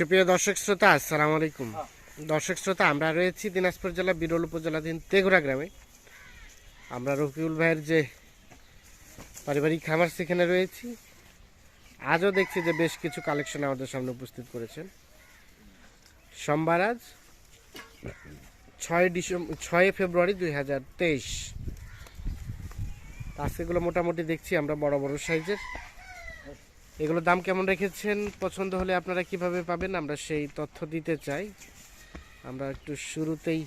সুপ্রিয় দর্শক শ্রোতা, আসসালামু আলাইকুম। দর্শক শ্রোতা, আমরা রয়েছি দিনাজপুর জেলা বিরল উপজেলাধীন তেঘুরা গ্রামে। আমরা রফিউল ভাইয়ের যে পারিবারিক খামার, সেখানে রয়েছি। আজও দেখছি যে বেশ কিছু কালেকশন আমাদের সামনে উপস্থিত করেছেন। সোমবার আজ ছয় ডিসেম্বর ছয় ফেব্রুয়ারি দুই হাজার তেইশ। আজকেগুলো মোটামুটি দেখছি, আমরা বড় বড় সাইজের। এগুলোর দাম কেমন রেখেছেন? পছন্দ হলে আপনারা কীভাবে পাবেন? আমরা সেই তথ্য দিতে চাই। আমরা একটু শুরুতেই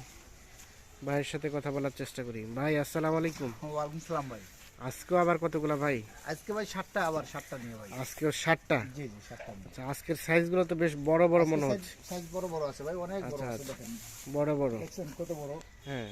ভাইয়ের সাথে কথা বলার চেষ্টা করি। ভাই আসসালামু আলাইকুম। ওয়ালাইকুম সালাম ভাই। আজকেও আবার কতগুলো ভাই? আজকে ভাই সাতটা আবার সাতটা নিয়ে ভাই। আজকেও ষাটটা জি জি সাতটা আচ্ছা আজকের সাইজগুলো তো বেশ বড় বড় মনে হচ্ছে। সাইজ বড় বড় আছে ভাই অনেক বড় আচ্ছা, আছে আচ্ছা। দেখেন। বড় বড়। কত বড়? হ্যাঁ।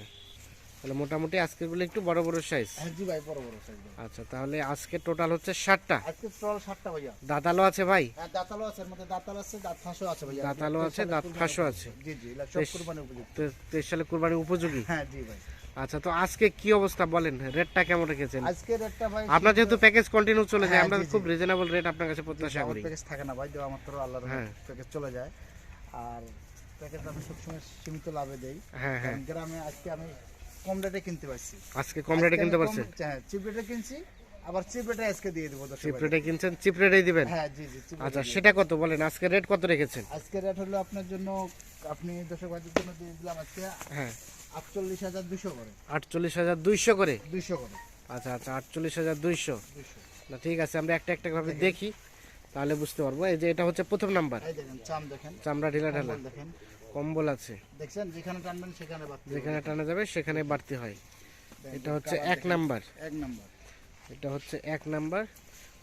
তাহলে মোটামুটি আজকেরগুলো একটু বড় বড় সাইজ হ্যাঁ জি ভাই বড় বড় সাইজ আচ্ছা তাহলে আজকে টোটাল হচ্ছে ষাটটা। আজকে চল সাতটা ভাইয়া। দাঁতালো আছে ভাই? হ্যাঁ দাঁতালো আছে মধ্যে দাঁতাল আছে দাঁত ফাঁসও আছে ভাইয়া। দাঁতালো আছে, দাঁত ফাঁসও আছে। জি জি এগুলা সব। কুরবানি তো তেইশ সালে কুরবানি উপযোগী? হ্যাঁ জি ভাই। আচ্ছা তো আজকে কি অবস্থা বলেন? রেটটা কেমন রেখেছেন? আজকে রেটটা ভাই আপনার যেহেতু প্যাকেজ কন্টিনিউ চলে যায় হ্যাঁ, আমরা। খুব রিজনেবল রেট আপনার কাছে প্রত্যাশা করি। প্যাকেজ থাকে না ভাই দেওয়া মাত্র আল্লাহর। প্যাকেজ চলে যায়। আর প্যাকেজ আমি সবসময় সীমিত লাভে দেই। হ্যাঁ হ্যাঁ। গ্রামে আজকে আমি কম রেটে কিনতে পারছি। আজকে কম রেটে কিনতে পারছেন? হ্যাঁ চিপ রেটে কিনছি আবার চিপ রেটে আজকে দিয়ে দেবো চিপ রেটে কিনছেন চিপ রেটেই দিবেন? হ্যাঁ জি জি আচ্ছা সেটা কত বলেন? আজকে রেট কত রেখেছেন। আজকে রেট হলো আপনার জন্য আপনি দর্শক ভাইদের জন্য দিয়ে দিলাম আজকে হ্যাঁ। আটচল্লিশ হাজার দুশো করে। আটচল্লিশ হাজার দুইশো করে? দুইশো করে। আচ্ছা আচ্ছা আটচল্লিশ হাজার দুইশো। না ঠিক আছে আমরা একটা একটা ভাবে দেখি তাহলে বুঝতে পারব। এই যে এটা হচ্ছে প্রথম নাম্বার। চাম দেখেন। চামড়া ঢিলা ঢালা। কম্বল আছে। দেখছেন যেখানে টানবেন সেখানে বাড়তি যেখানে টানা যাবে সেখানে বাড়তি হয়। এটা হচ্ছে এক। নাম্বার। এক নাম্বার। এটা হচ্ছে এক নাম্বার।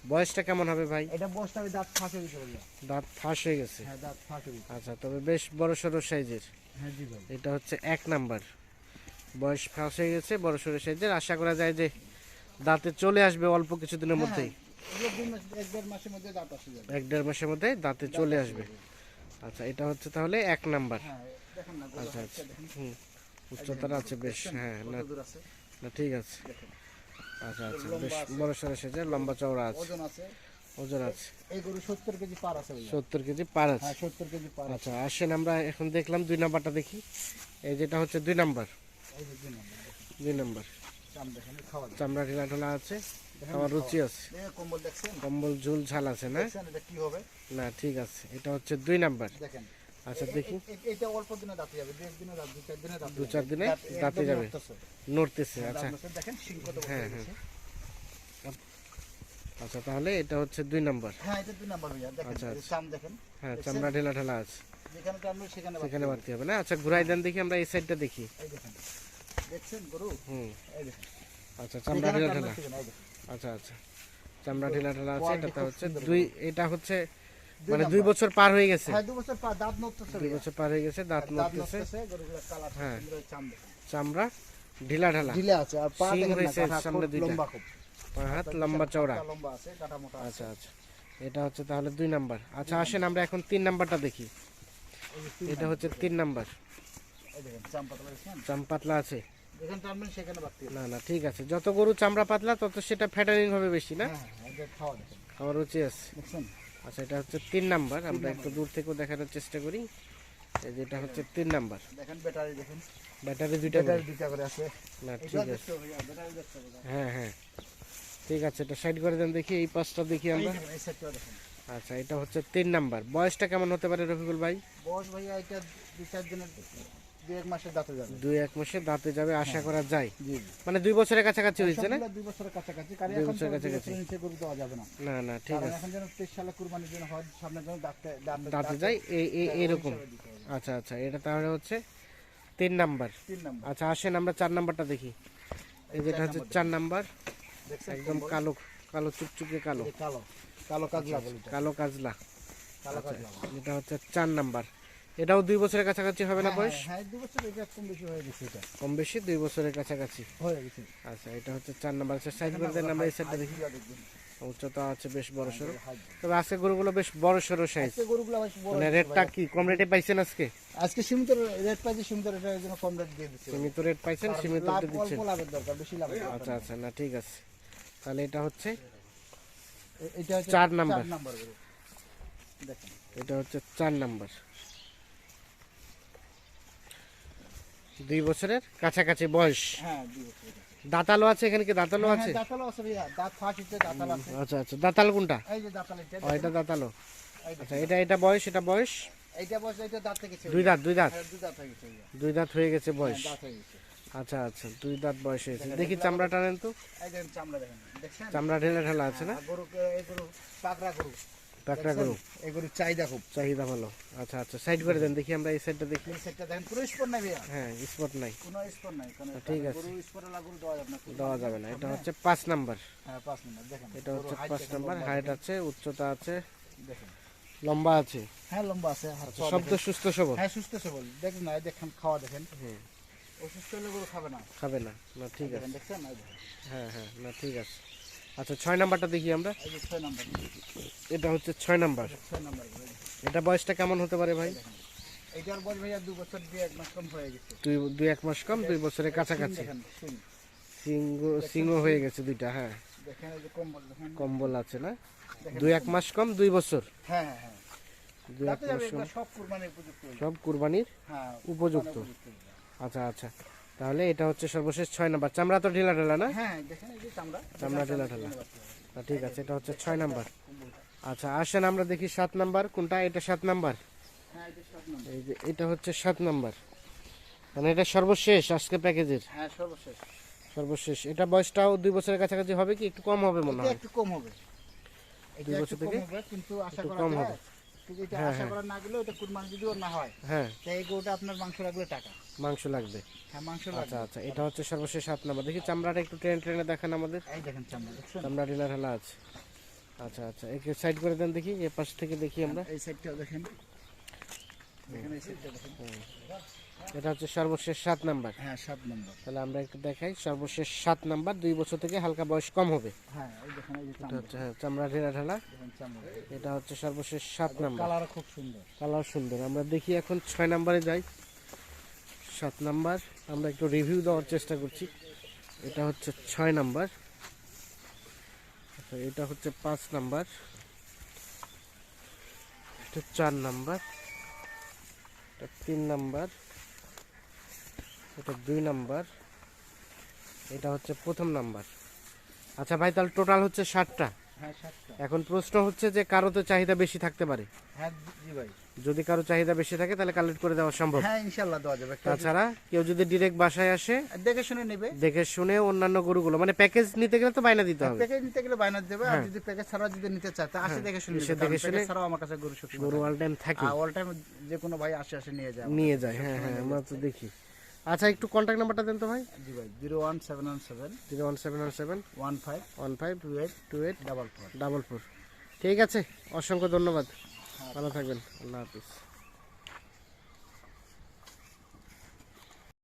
বয়সটা কেমন হবে ভাই? এটা বসটা আমি দাঁত ফাঁসে দিতে পারি দাঁত ফাঁস হয়ে গেছে। হ্যাঁ দাঁত ফাঁসে দিতে আচ্ছা তবে বেশ বড় সড়ো সাইজের। হ্যাঁ জি ভাই। এটা হচ্ছে এক নাম্বার। বয়স ফাঁস হয়ে গেছে বড় সড়ো সাইজের। আশা করা যায় যে দাঁতে চলে আসবে অল্প কিছুদিনের মধ্যেই। এগুলো দুই মাস এক দেড় মাসের মধ্যে দাঁত আসে যাবে। এক দেড় মাসের মধ্যে দাঁতে চলে আসবে। আচ্ছা এটা হচ্ছে তাহলে এক নাম্বার। হ্যাঁ আচ্ছা, হুম উচ্চতার আছে বেশ হ্যাঁ না ঠিক আছে। আচ্ছা আচ্ছা বেশ বড় সড়ো সাইজের লম্বা চওড়া আছে। ওজন আছে। ওজন আছে। এই গরু সত্তর কেজি পার আছে ভাইয়া। সত্তর কেজি পার আছে। হ্যাঁ সত্তর কেজি পার আছে। আচ্ছা আসেন আমরা এখন দেখলাম দুই নাম্বারটা দেখি। এই যেটা হচ্ছে দুই নাম্বার। এই যে দুই নম্বর দুই নাম্বার। চাম দেখেন খাওয়া চামড়া ঢিলা ঢোলা আছে? আমার রুচি আছে। কম্বল দেখছেন? কম্বল ঝুল ঝাল আছে না? এটা কি হবে? না ঠিক আছে। এটা হচ্ছে দুই নাম্বার। দেখেন। আচ্ছা দেখি। এটা অল্প দিনে দাঁতে যাবে দু দাঁত দু চার দিনে দাঁত দু চার দিনে দাঁতে যাবে। নড়তেছে। নড়তেছে আচ্ছা। দেখেন শিং কত বড় হ্যাঁ, আচ্ছা তাহলে এটা হচ্ছে দুই নাম্বার। হ্যাঁ এটা দুই নাম্বার ভাইয়া। দেখেন আচ্ছা, চাম দেখেন। হ্যাঁ চামড়া ঢিলা ঢালা আছে। যেখানে সেখানে সেখানে বাড়তি হবে না? আচ্ছা ঘুরাই দেন দেখি আমরা এই সাইডটা দেখি। এই দেখেন। দেখছেন গরু? হুম। এই দেখেন। আচ্ছা চামড়া ঢেলা ঢিলা। আচ্ছা আচ্ছা। চামড়া ঢিলা ঢালা আছে এটা হচ্ছে দুই এটা হচ্ছে মানে দুই বছর পার হয়ে গেছে। হ্যাঁ দু বছর পর দাঁত নড়তেছে দুই বছর পার হয়ে গেছে দাঁত দাঁত নড়তেছে। হ্যাঁ। চামড়া। ঢিলা ঢালা। ঢিলে আছে আর পা দেখেন না হয়েছে কাটা সামনে দুইটা। লম্বা খুব। পা হাত লম্বা চওড়া। লম্বা আছে কাটা মোটা আচ্ছা আচ্ছা। এটা হচ্ছে তাহলে দুই নাম্বার। আচ্ছা আসেন আমরা এখন তিন নাম্বারটা দেখি। এটা হচ্ছে তিন নাম্বার। এই দেখেন চাম পাতলা দেখছেন চাম পাতলা আছে। যেখানে টানবেন সেখানে বাড়তি না না ঠিক আছে। যত গরু চামড়া পাতলা তত সেটা ফ্যাটারিং হবে বেশি না? হ্যাঁ হ্যাঁ খাওয়া রুচি আছে। আচ্ছা এটা হচ্ছে তিন নাম্বার। আমরা একটু দূর থেকেও দেখানোর চেষ্টা করি। এই যেটা হচ্ছে তিন নাম্বার। দেখেন ব্যাটারি দেখেন। ব্যাটারি দুইটা ব্যাটারি দুইটা করে আছে। না ঠিক আছে। হবে হ্যাঁ হ্যাঁ ঠিক আছে এটা সাইড করে দেন দেখি এই পাঁচটা দেখি আমরা। আচ্ছা এটা হচ্ছে তিন নাম্বার। বয়সটা কেমন হতে পারে রফিকুল ভাই? বস ভাইয়া এটা দুই চার দিনের। দুই এক মাসের দাঁতে যাবে। দুই এক মাসে দাঁতে যাবে আশা করা যায়। মানে দুই বছরের কাছাকাছি হয়েছে না? দুই বছরের কাছাকাছি কারণ দুই বছরের কাছাকাছি। নিচে গরু দেওয়া যাবে না। না না ঠিক আছে। এখন যেন তেইশ সালে কুরবানির জন্য হয় সামনে যেন দাঁতে দাঁতে যায় এই এইরকম। আচ্ছা আচ্ছা এটা তাহলে হচ্ছে তিন নাম্বার। তিন নাম্বার। আচ্ছা আসেন আমরা চার নাম্বারটা দেখি। এই যেটা হচ্ছে চার নাম্বার একদম কালো কালো চুকচুকে কালো। কালো। কালো কাজলা কালো কাজলা। কালো কাজলা। এটা হচ্ছে চার নাম্বার। এটাও দুই বছরের কাছাকাছি হবে না হ্যাঁ, বয়স? হ্যাঁ দুই বছর এটা কম বেশি হয়ে গেছে এটা। কম বেশি দুই বছরের কাছাকাছি। হয়ে গেছে। আচ্ছা এটা হচ্ছে চার নাম্বার। আচ্ছা সাইড করে দেন আমরা এই সাইডটা দেখি। উচ্চতা আছে বেশ বড় হাইট। তবে আজকে গরুগুলো বেশ বড় সড়ো সাইজ আজকে গরুগুলো বেশ বড় মানে রেটটা কি? কম রেটে পাইছেন আজকে? আজকে সীমিত রেট পাইছে সীমিত রেটের জন্য কম রেট দিয়ে দিচ্ছে। সীমিত রেট পাইছেন সীমিত রেটে দিচ্ছেন। অল্প লাভের দরকার বেশি লাভের আচ্ছা আচ্ছা না ঠিক আছে। তাহলে এটা হচ্ছে এটা হচ্ছে চার নাম্বার। চার নাম্বার দেখেন। এটা হচ্ছে চার নাম্বার। দুই বছরের কাছাকাছি বয়স। হ্যাঁ দুই বছরের দাঁতালো আছে এখানে কি? দাঁতালো হ্যাঁ, আছে? হ্যাঁ, দাঁতালো আছে ভাইয়া। দাঁত ফাঁসিতে দাঁতাল আছে। আচ্ছা আচ্ছা। দাঁতাল কোনটা? এই যে দাঁতাল এটা ও এটা দাঁতালো আচ্ছা এটা এটা বয়স এটা বয়স? এইটা এটা দাঁত থেকে দুই দাঁত দুই দাঁত? দুই দাঁত হয়ে গেছে দুই দাঁত হয়ে গেছে বয়স? দাঁত হয়ে গেছে। আচ্ছা আচ্ছা দুই দাঁত বয়স হয়েছে দেখি চামড়া টানেন তো। এই দেখেন চামড়া দেখেন। চামড়া ঢেলা ঢেলা আছে না? আর গরু এই গরু পাকড়া গরু। টাকরা গরু? এই চাহিদা খুব। চাহিদা ভালো। আচ্ছা আচ্ছা সাইড করে দেন দেখি আমরা এই সাইডটা দেখি। এই সেটটা দেখেন পুরো স্পট নাই ভাইয়া। হ্যাঁ স্পট নাই। কোনো স্পট নাই ঠিক আছে। গরু স্পট আলা দেওয়া যাবে না দেওয়া যাবে না। এটা হচ্ছে পাঁচ নাম্বার। হ্যাঁ দেখেন এটা হচ্ছে গরুর পাঁচ দেখেন, নাম্বার। হাইট আছে উচ্চতা আছে দেখেন। লম্বা আছে। হ্যাঁ লম্বা আছে হাত সব তো সুস্থ সবল। হ্যাঁ সুস্থ সবল। দেখেন না দেখেন খাওয়া দেখেন। হুম। অসুস্থ হলে গরু খাবে না। খাবে না। না ঠিক আছে। দেখেন। দেখছেন হ্যাঁ হ্যাঁ না ঠিক আছে। আচ্ছা ছয় নাম্বারটা দেখি আমরা। এটা হচ্ছে ছয় নাম্বার। এটা বয়সটা কেমন হতে পারে ভাই? এইটার বয়স ভাইয়া দু বছর দিয়ে এক মাস কম হয়ে গেছে। দুই দুই এক মাস কম দুই বছরের কাছাকাছি। সিংহ সিংহ হয়ে গেছে দুইটা হ্যাঁ। কম্বল আছে না? দুই এক মাস কম দুই বছর। হ্যাঁ হ্যাঁ হ্যাঁ। দুই এক মাস কম। সব কুরবানির উপযুক্ত। আচ্ছা আচ্ছা। তাহলে এটা হচ্ছে সর্বশেষ ছয় নাম্বার। চামড়া তো ঢিলা ঢেলা না? হ্যাঁ দেখেন এই যে চামড়া। চামড়া ঢেলা ঢেলা। আচ্ছা, ঠিক আছে এটা হচ্ছে ছয় নাম্বার। আচ্ছা আসেন আমরা দেখি সাত নাম্বার। কোনটা? এটা সাত নাম্বার? হ্যাঁ এই যে এটা হচ্ছে সাত নাম্বার। মানে এটা সর্বশেষ আজকে প্যাকেজের। হ্যাঁ সর্বশেষ। সর্বশেষ। এটা বয়সটাও দুই বছরের কাছাকাছি হবে কি? একটু কম হবে মনে হয়। একটু কম হবে। দুই বছর থেকে কিন্তু আশা একটু করা কম হবে। কিন্তু এটা হ্যাঁ, আশা হ্যাঁ। করা না গেলেও এটা কুরবানি যদিও না হয় হ্যাঁ। তাই এই গরুটা আপনার মাংস লাগবে টাকা। মাংস লাগবে। হ্যাঁ মাংস আচ্ছা লাগবে। আচ্ছা এটা হচ্ছে সর্বশেষ সাত নাম্বার। দেখি চামড়াটা একটু ট্রেন ট্রেনে দেখান আমাদের। এই দেখেন চামড়া দেখছেন? চামড়া ডিনার হেলা আছে। আচ্ছা আচ্ছা একে সাইড করে দেন দেখি এ পাশ থেকে দেখি আমরা। এই সাইডটাও দেখেন দেখেন এই সাইডটা দেখেন এটা হচ্ছে সর্বশেষ সাত নাম্বার। হ্যাঁ সাত নম্বর। তাহলে আমরা একটু দেখাই সর্বশেষ সাত নাম্বার দুই বছর থেকে হালকা বয়স কম হবে। হ্যাঁ এটা হচ্ছে হ্যাঁ চামড়া ঢেলা ঢালা। এটা হচ্ছে সর্বশেষ সাত নাম্বার। কালার খুব সুন্দর। কালার সুন্দর। আমরা দেখি এখন ছয় নাম্বারে যাই। সাত নাম্বার আমরা একটু রিভিউ দেওয়ার চেষ্টা করছি। এটা হচ্ছে ছয় নাম্বার। আচ্ছা এটা হচ্ছে পাঁচ নাম্বার। এটা চার নাম্বার। এটা তিন নাম্বার, এটা দুই নাম্বার, এটা হচ্ছে প্রথম নাম্বার। আচ্ছা ভাই, তাহলে টোটাল হচ্ছে ষাটটা। এখন প্রশ্ন হচ্ছে যে কারও তো চাহিদা বেশি থাকতে পারে। হ্যাঁ জি ভাই। যদি কারও চাহিদা বেশি থাকে তাহলে কালেক্ট করে দেওয়া সম্ভব। হ্যাঁ ইনশাল্লাহ দেওয়া যাবে। তাছাড়া কেউ যদি ডিরেক্ট বাসায় আসে দেখে শুনে নেবে। দেখে শুনে অন্যান্য গরুগুলো মানে প্যাকেজ নিতে গেলে তো বাইনা দিতে হবে। প্যাকেজ নিতে গেলে বায়না দেবে আর যদি প্যাকেজ ছাড়া যদি নিতে চায় তা আসে দেখে শুনে দেখে শুনে- ছাড়াও আমার কাছে গরু গরু অল টাইম থাকে। অল টাইম যে কোনো ভাই আসে আসে নিয়ে যায় নিয়ে যায় হ্যাঁ হ্যাঁ আমরা তো দেখি। আচ্ছা একটু কন্ট্যাক্ট নাম্বারটা দেন তো ভাই। জি ভাই zero one seven one seven zero one seven one seven one five one five two eight two eight double four. Double four. ঠিক আছে অসংখ্য ধন্যবাদ। ভালো থাকবেন। আল্লাহ হাফিজ।